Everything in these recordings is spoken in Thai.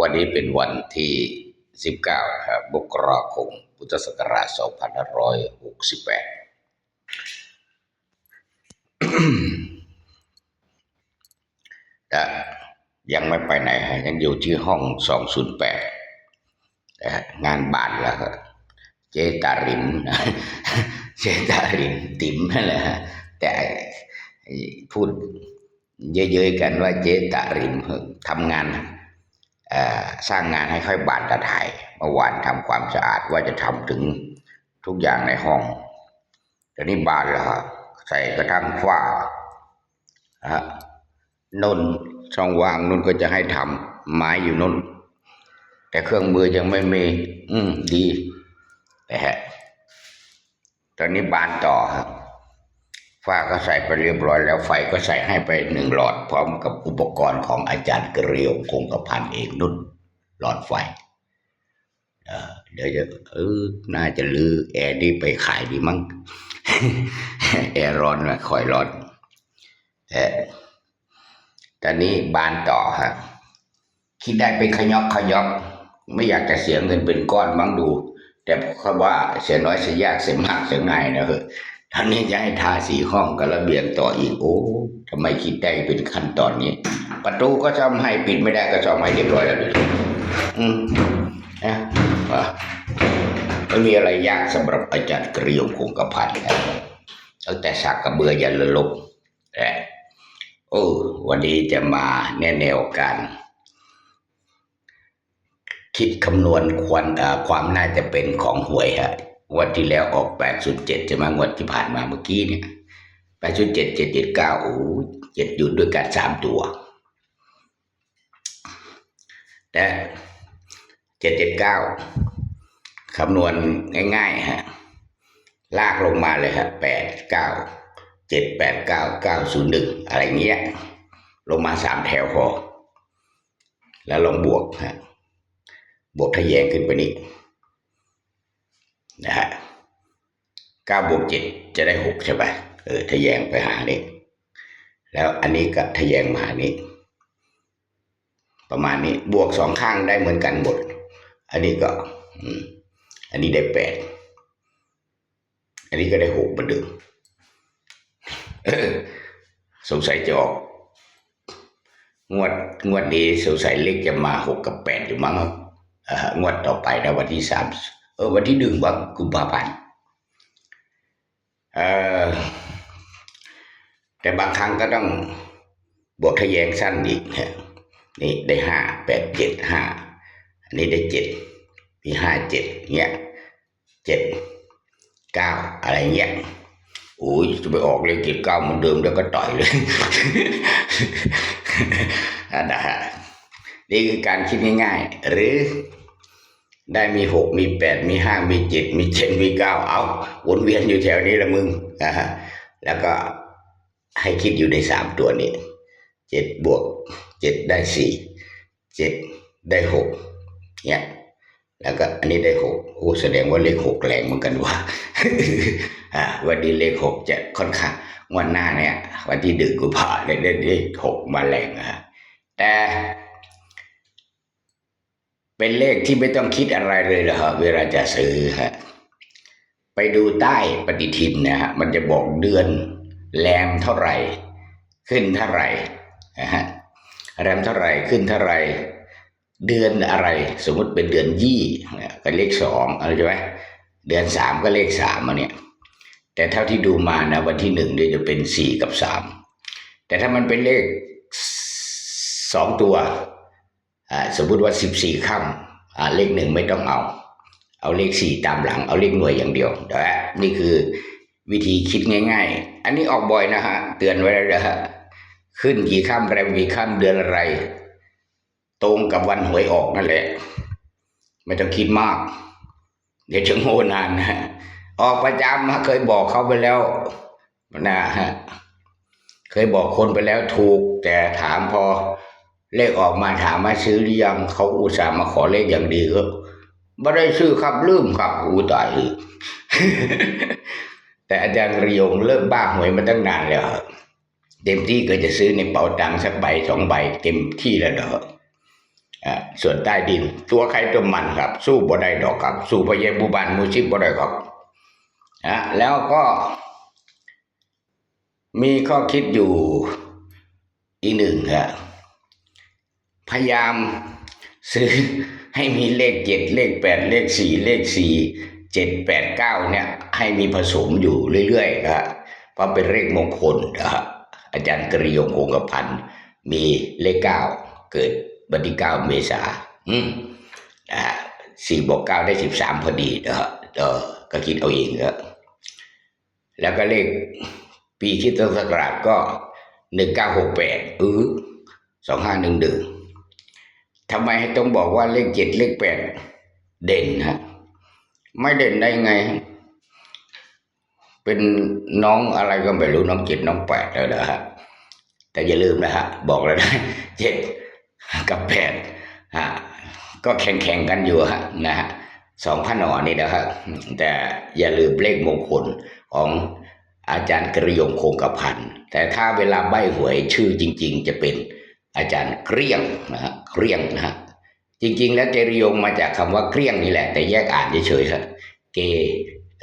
วันนี้เป็นวันที่ 19ครับมกราคม พุทธศักราช 2568แต่ยังไม่ไปไหนฮะยังอยู่ที่ห้อง 208นะงานบานแล้วครับเจตาริมเจตาริมติ๋มนั่นแหละฮะแต่พูดเยอะๆกันว่าเจตาริมทำงาน สร้างงานให้ค่อยบานตะไทยเมื่อวานทำความสะอาดว่าจะทำถึงทุกอย่างในห้องตอนนี้บานแล้วฮะใส่กระทั่งฝ้าฮะนนช่องว่างนุ่นก็จะให้ทำไม้อยู่นุ่นแต่เครื่องมือยังไม่มี อืมดีนะฮะตอนนี้บานต่อครับ ฝ้าก็ใส่ไปเรียบร้อยแล้วไฟก็ใส่ให้ไปหนึ่งหลอดพร้อมกับอุปกรณ์ของอาจารย์เกรียวคงกระพันเอกนุ่นหลอดไฟเเดี๋ยวจะเออน่าจะลือแอร์นี่ไปขายดีมั้งแอร์ร้อนนะคอยร้อนเออตอนนี้บานต่อฮะคิดได้เป็นขยอกขยอกไม่อยากจะเสียเงินเป็นก้อนมั้งดู แต่เขาว่าเสียน้อยเสียยากเสียมากเสียง่ายนะเฮ้ ท่านนี้จะให้ทาสีห้องกับระเบียงต่ออีกโอ้ทำไมคิดได้เป็นขั้นตอนนี้ ประตูก็ซ่อมให้ปิดไม่ได้ก็ซ่อมให้เรียบร้อยแล้วดิอืมนะว่าไม่มีอะไรยากสำหรับอาจารย์เกรียงคงกระพันนะตั้งแต่สักกระเบือยันละลกแต่โอ้วันนี้จะมาแนแนวการคิดคำนวณควรเอ่อความน่าจะเป็นของหวยฮะ งวันที่แล้วออก807ใช่ไหมงวดที่ผ่านมาเมื่อกี้เนี่ย807 779โอ้เจ็ดอยู่ด้วยกันสามตัว แต่779คำนวณง่ายๆฮะลากลงมาเลยฮะ8 9 7 8 9 9 0 1อะไรเงี้ย ลงมาสามแถวพอแล้วลองบวกฮะบวกทะแยงขึ้นไปนี้ นะฮะเก้าบวกเจ็ดจะได้หกใช่ไหมเออทะแยงไปหานี้แล้วอันนี้ก็ทะแยงมาหานี้ ประมาณนี้บวกสองข้างได้เหมือนกันหมด อันนี้ก็อันนี้ได้แปดอันนี้ก็ได้หกเหมือนเดิมสงสัยจะออกงวดงวดนี้สงสัยเลขจะมาหกกับแปดอยู่มั้งอ่องวดต่อไปนะวันที่สาม วันที่หนึ่งวันกุมภาพันธ์แต่บางครั้งก็ต้องบวกทะแยงสั้นอีกฮะนี่ได้ห้าแปดเจ็ดห้าอันนี้ได้เจ็ดมีห้าเจ็ดเงี้ยเจ็ดเก้าอะไรเงี้ยโอ้ยจะไปออกเลขเจ็ดเก้าเหมือนเดิมแล้วก็ต่อยเลยอันนะฮะนี่คือการคิดง่าย ๆ หรือ ได้มีหกมีแปดมีห้ามีเจ็ดมีเจ็ดมีเก้าเอาวนเวียนอยู่แถวนี้ละมึงนะฮะแล้วก็ให้คิดอยู่ในสามตัวนี้เจ็ดบวกเจ็ดได้สี่เจ็ดได้หกเนี่ยแล้วก็อันนี้ได้หกโอ้แสดงว่าเลขหกแรงเหมือนกันว่ะอ่าวันนี้เลขหกจะค่อนข้างงวันหน้าเนี่ย วันที่ดึกกุมภาได้ได้เลขหกมาแรงอะฮะแต่ เป็นเลขที่ไม่ต้องคิดอะไรเลยเหรอฮะเวลาจะซื้อฮะไปดูใต้ปฏิทินนะฮะมันจะบอกเดือนแรมเท่าไหร่ ขึ้นเท่าไหร่นะฮะแรมเท่าไหร่ขึ้นเท่าไหร่เดือนอะไร สมมติเป็นเดือนยี่ก็เลขสองอะไรใช่ไหมเดือนสามก็เลขสามมาเนี่ยแต่เท่าที่ดูมานะวันที่หนึ่งเนี่ยวจะเป็นสี่กับสามแต่ถ้ามันเป็นเลขสองตัว สมมุติว่าสิบสี่ค่ำอ่าเลขหนึ่งไม่ต้องเอา เอาเลขสี่ตามหลัง เอาเลขหน่วยอย่างเดียวเดี๋ยวนะนี่คือวิธีคิดง่าย ๆ อันนี้ออกบ่อยนะฮะ เตือนไว้แล้วนะฮะขึ้นกี่ค่ำแรมกี่ค่ำเดือนอะไร ตรงกับวันหวยออกนั่นแหละ ไม่ต้องคิดมาก เดี๋ยวจะโง่นานนะออกประจำเคยบอกเขาไปแล้วนะฮะเคยบอกคนไปแล้วถูก แต่ถามพอ เลขออกมาถามมาซื้อหรือยังเขาอุตส่าห์มาขอเลขอย่างดีก็ไม่ได้ซื้อครับลืมครับอูตายแต่อาจารย์ระยงเลิกบ้าหวยมาตั้งนานแล้วครับเต็มที่ก็จะซื้อในเป๋าตังสักใบสองใบเต็มที่แล้วเด้ออ่าส่วนใต้ดิน ตัวใครตัวมันครับ สู้บ่ได้ดอกครับ สู้พระเยบูบานมูชิบบ่ได้ครับอะแล้วก็ มีข้อคิดอยู่อีกหนึ่งครับ พยายามซื้อให้มีเลขเจ็ดเลขแปดเลขสี่เลขสี่เจ็ดแปดเก้าเนี่ย ให้มีผสมอยู่เรื่อยๆนะเพราะเป็นเลขมงคลนะครับอาจารย์กริยงคงกระพันมีเลขเก้าเกิดวันที่เก้าเมษาอืมนะฮะสี่บวกเก้าได้สิบสามพอดีนะครับเออก็คิดเอาเองครับแล้วก็เลขปีคิดศักราชก็หนึ่งเก้าหกแปดเออสองห้าหนึ่งหนึ่ง ทำไมต้องบอกว่าเลขเจ็ดเลขแปดเด่นฮะไม่เด่นได้ไง เป็นน้องอะไรก็ไม่รู้น้องเจ็ดน้องแปดแล้วนะฮะแต่อย่าลืมนะฮะบอกเลยนะเจ็ดกับแปดฮะก็แข่งแข่งกันอยู่ฮะนะฮะสองพันหนอนี่นะครับแต่อย่าลืมเลขมงคลของอาจารย์กระยงคงกระพันแต่ถ้าเวลาใบหวยชื่อจริง ๆ จะเป็น อาจารย์เกลี้ยงนะฮะเกลี้ยงนะฮะจริง ๆ แล้วเกริยงมาจากคำว่าเกลี้ยงนี่แหละ แต่แยกอ่านเฉยๆครับเก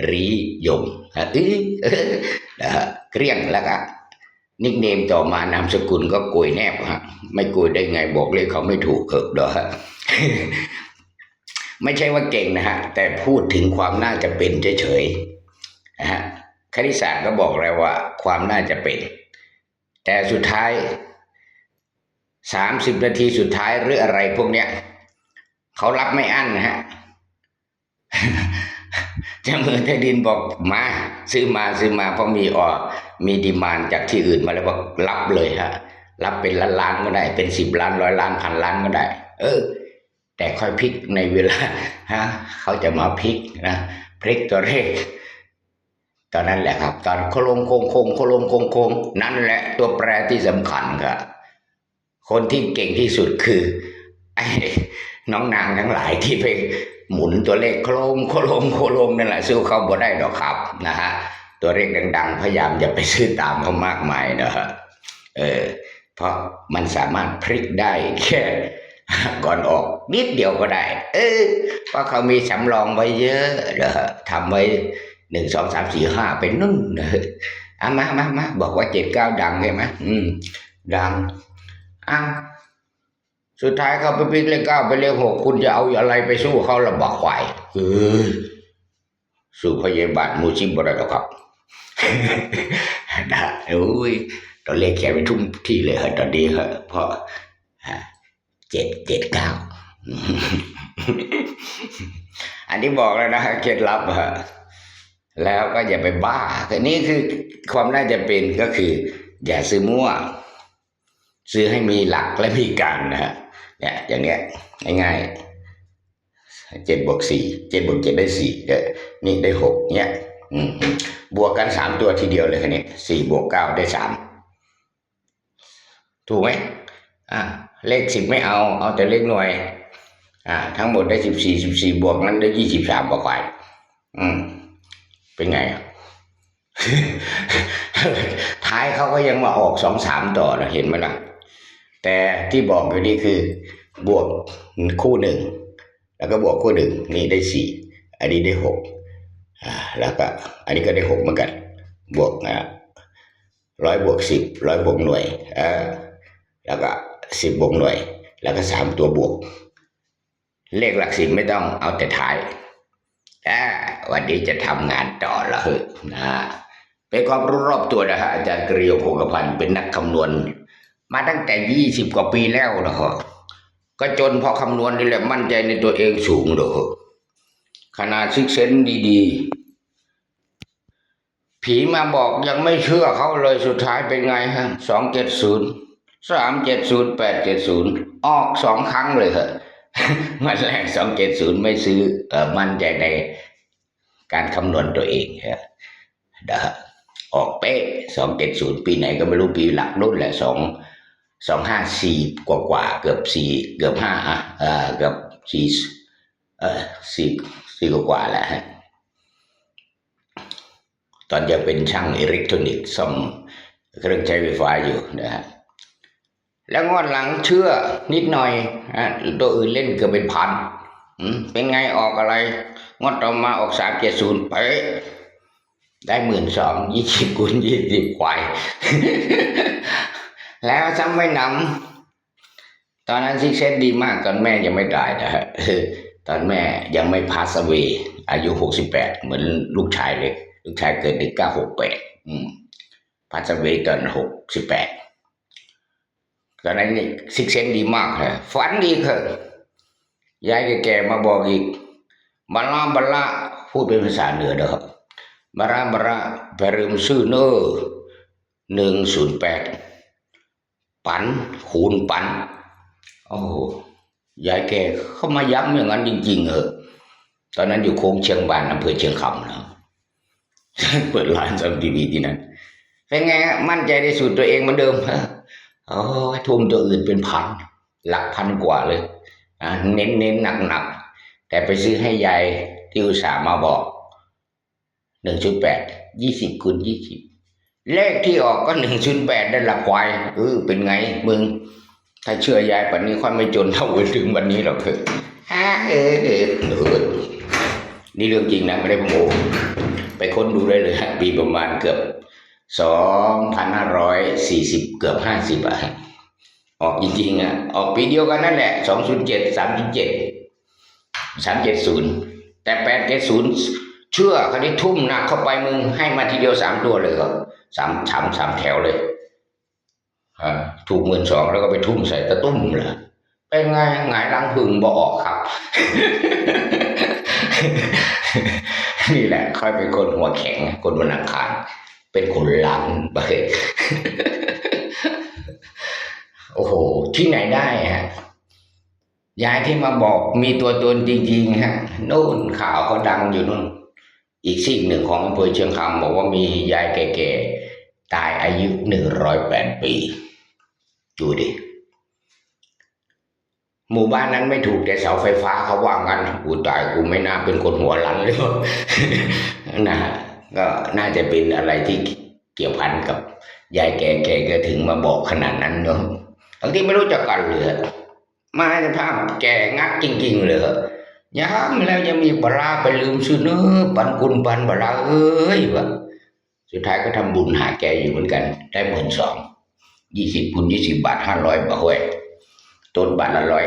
รียงฮะอื้อนะฮะเกลี้ยงแล้วก็นิกเนมต่อมานามสกุลก็โกยแนบฮะไม่โกยได้ไงบอกเลยเขาไม่ถูกเขิบเด้อฮะไม่ใช่ว่าเก่งนะฮะ แต่พูดถึงความน่าจะเป็นเฉยๆนะฮะคณิตศาสตร์ก็บอกแล้วว่า ความน่าจะเป็น แต่สุดท้าย สามสิบนาทีสุดท้ายหรืออะไรพวกเนี้ยเขารับไม่อั้นนะฮะจ้ามือที่ดินบอกมาซื้อมาซื้อมาเพราะมีออมีดีมานจากที่อื่นมาแล้วบอกรับเลยฮะ รับเป็นล้านล้านก็ได้ เป็นสิบล้านร้อยล้านพันล้านก็ได้ เออ แต่ค่อยพลิกในเวลาฮะเขาจะมาพลิกนะพลิกตัวเลขตอนนั้นแหละครับ ตอนโคลงโคงโคงโคลงโคงโคงนั่นแหละตัวแปรที่สำคัญครับ คนที่เก่งที่สุดคือไอ้น้องนางทั้งหลายที่ไปหมุนตัวเลขโคลงโคลงโคลงนั่นแหละสู้เขาบ่ได้ดอกครับนะฮะตัวเลขดัง ๆ พยายามอย่าไปซื้อตามเขามากมายนะฮะเออเพราะมันสามารถพลิกได้แค่ก่อนออกนิดเดียวก็ได้ เออเพราะเขามีสำรองไว้เยอะนะฮะทำไว้หนึ่งสองสามสี่ห้าเป็นนุ่นนะฮะอะมามามาบอกว่าเจ็ดเก้าดังใช่ไหมอืมดัง อ้าวสุดท้ายเขาไปพลิกเลขเก้าไปเลขหกคุณจะเอาอะไรไปสู้เขาระบักควายเออสู้พยาบาลมูชิบรดอกครับนะโอ้ยตอนเลขแขนไปทุ่มที่เลยฮะตอนนี้ฮะเพราะเจ็ดเจ็ดเก้าอันนี้บอกแล้วนะฮะเคล็ดลับฮะแล้วก็อย่าไปบ้าแต่นี่คือความน่าจะเป็นก็คือ อย่าซื้อมั่ว ซื้อให้มีหลักและมีการนะฮะเนี่ยอย่างเนี้ยง่ายๆเจ็ดบวกสี่เจ็ดบวกเจ็ดได้สี่เดี๋ยวนี่ได้หกเนี่ยบวกกันสามตัวทีเดียวเลยคันนี้สี่บวกเก้าได้สามถูกไหมอ่าเลขสิบไม่เอาเอาแต่เลขหน่วย อ่า ทั้งหมดได้สิบสี่สิบสี่บวกนั้นได้ยี่สิบสามบวกไปอืมเป็นไงอะท้ายเขาก็ยังมาออกสองสามต่อนะเห็นไหมล่ะ แต่ที่บอกอยู่นี่คือบวกคู่หนึ่งแล้วก็บวกคู่หนึ่งนี่ได้สี่อันนี้ได้หกอ่าแล้วก็อันนี้ก็ได้หกเหมือนกัน บวกนะร้อยบวกสิบร้อยบวกหน่วยออแล้วก็สิบบวกหน่วย แล้วก็สามตัวบวก เลขหลักสิบไม่ต้องเอาแต่ท้ายอ่วันนี้จะทำงานต่อละเหอะนะฮะเป็นความรู้รอบตัวนะฮะอาจารย์กริยงคงกระพันธ์เป็นนักคำนวณ มาตั้งแต่ยี่สิบกว่าปีแล้วนะฮะก็จนเพอคำนวณนี่แหละมั่นใจในตัวเองสูงเลยขนาดซิกเซนดีๆ ผีมาบอกยังไม่เชื่อเขาเลยสุดท้ายเป็นไงฮะสองเจ็ดศูนย์สามเจ็ดศูนย์แปดเจ็ดศูนย์ออกสองครั้งเลยเหรอมันแรกสองเจ็ดศูนย์ไม่ซื้อเออมั่นใจในการคำนวณตัวเองฮะนะฮะออกเป๊ะสองเจ็ดศูนย์ปีไหนก็ไม่รู้ปีหลักนู่นแหละสอง สองห้าสี่กว่ากว่าเกือบสี่เกือบห้าอะเกือบสี่เออสี่สี่กว่ากว่าแหละฮะตอนยังเป็นช่างอิเล็กทรอนิกส์ซ่อมเครื่องใช้ไฟฟ้าอยู่นะฮะแล้วงวดหลังเชื่อนิดหน่อยอะตัวอื่นเล่นเกือบเป็นพันเป็นไงออกอะไรงวดต่อมาออกสามเจ็ดศูนย์ไปะได้หมื่นสองยี่สิบคูณยี่สิบควาย แล้วซ้ำไม่นำตอนนั้นซิกเซนดีมากตอนแม่ยังไม่ตายนะฮะตอนแม่ยังไม่พาสเวอายุหกสิบแปดเหมือนลูกชายเลยลูกชายเกิดในเก้าหกแปดพาสเวตอนหกสิบแปดตอนนั้นซิกเซนดีมากเลยฝันดีเถอะยายแก่มาบอกอีกบาลาบาลาพูดเป็นภาษาเหนือเด้อบาราบาราไปเริมซื่อเนอหนึ่งศูนย์แปด ปันคูณปันโอ้โหยายแกเข้ามาย้ำอย่างนั้นจริงๆเหรอตอนนั้นอยู่โค้งเชียงบานอำเภอเชียงคำนะเปิดร้านซัมทีวีที่นั่นเป็นไงมั่นใจในสูตรตัวเองเหมือนเดิมฮะโอ้ทุ่มตัวอื่นเป็นพัน หลักพันกว่าเลยอะเน้นเน้นหนักหนักแต่ไปซื้อให้ยายที่อุตส่าห์มาบอกหนึ่งชุดแปดยี่สิบคูณยี่สิบ เลขที่ออกก็หนึ่งชุดแปดได้หลักควายเออเป็นไงมึง ถ้าเชื่อยายปันนี้ค่อยไม่จนเท่าถึงวันนี้หรอกเถอะฮ่าเออเออเออนี่เรื่องจริงนะไม่ได้โมไปค้นดูได้เลยฮะปีประมาณเกือบสองพันห้าร้อยสี่สิบเกือบห้าสิบอะออกจริงๆอะ ออกปีเดียวกันนั่นแหละสองศูนย์เจ็ดสามศูนย์เจ็ดสามเจ็ดศูนย์แต่แปดเจ็ดศูนย์ เชื่อเขาได้ทุ่มหนักเข้าไปมึงให้มาทีเดียวสามตัวเลยครับสามสามสามแถวเลยอ่าถูกหมื่นสองแล้วก็ไปทุ่มใส่ตะตุ้มเลยเป็นไงหงายลังพึงบ่ออกครับนี่แหละค่อยเป็นคนหัวแข็ง คนวันอังคารเป็นคนหลังไปโอ้โห ที่ไหนได้ฮะยายที่มาบอกมีตัวตนจริงๆฮะนู่นข่าวเขาดังอยู่นู่น อีกสิ่งหนึ่งของอำเภอเชียงคำบอกว่ามียายแก่ๆตายอายุหนึ่งร้อยแปดปี ดูดิ หมู่บ้านนั้นไม่ถูกแต่เสาไฟฟ้าเขาว่างั้นกูตายกูไม่น่าเป็นคนหัวหลันเลยนะก็น่าจะเป็นอะไรที่เกี่ยวพันกับยายแก่แกก็ถึงมาบอกขนาดนั้นเนาะทั้งที่ไม่รู้จักกันเลยมาในภาพแก่งักจริง ๆ เลย ย้ำแล้วยังมีปลาราไปลืมซื้อเนื้อปันกุลปันปลาราเอ้ยวะสุดท้ายก็ทำบุญหาแกอยู่เหมือนกัน ได้หมื่นสองยี่สิบคูณยี่สิบบาทห้าร้อยบาทเว้ยต้นบาทละร้อย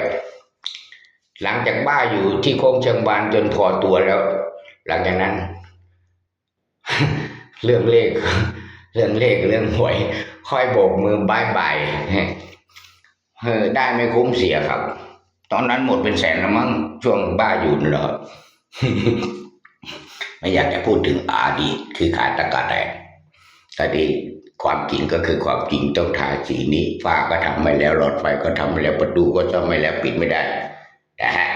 หลังจากบ้าอยู่ที่โค้งเชียงบานจนพอตัวแล้ว หลังจากนั้น เรื่องเลข เรื่องเลขเรื่องหวย ค่อยโบกมือบายบายเออได้ไม่คุ้มเสียครับ ตอนนั้นหมดเป็นแสนแล้วมั้งช่วงบ้าอยู่นั่นเหรอไม่อยากจะพูดถึงอาดีตคือขาดตะกาแตกแต่ดีความจริงก็คือความจริงต้องทาสีนี้ฟ้าก็ทำไม่แล้วหลอดไฟก็ทำไม่แล้วประตูก็ทำไม่แล้วปิดไม่ได้นะฮะ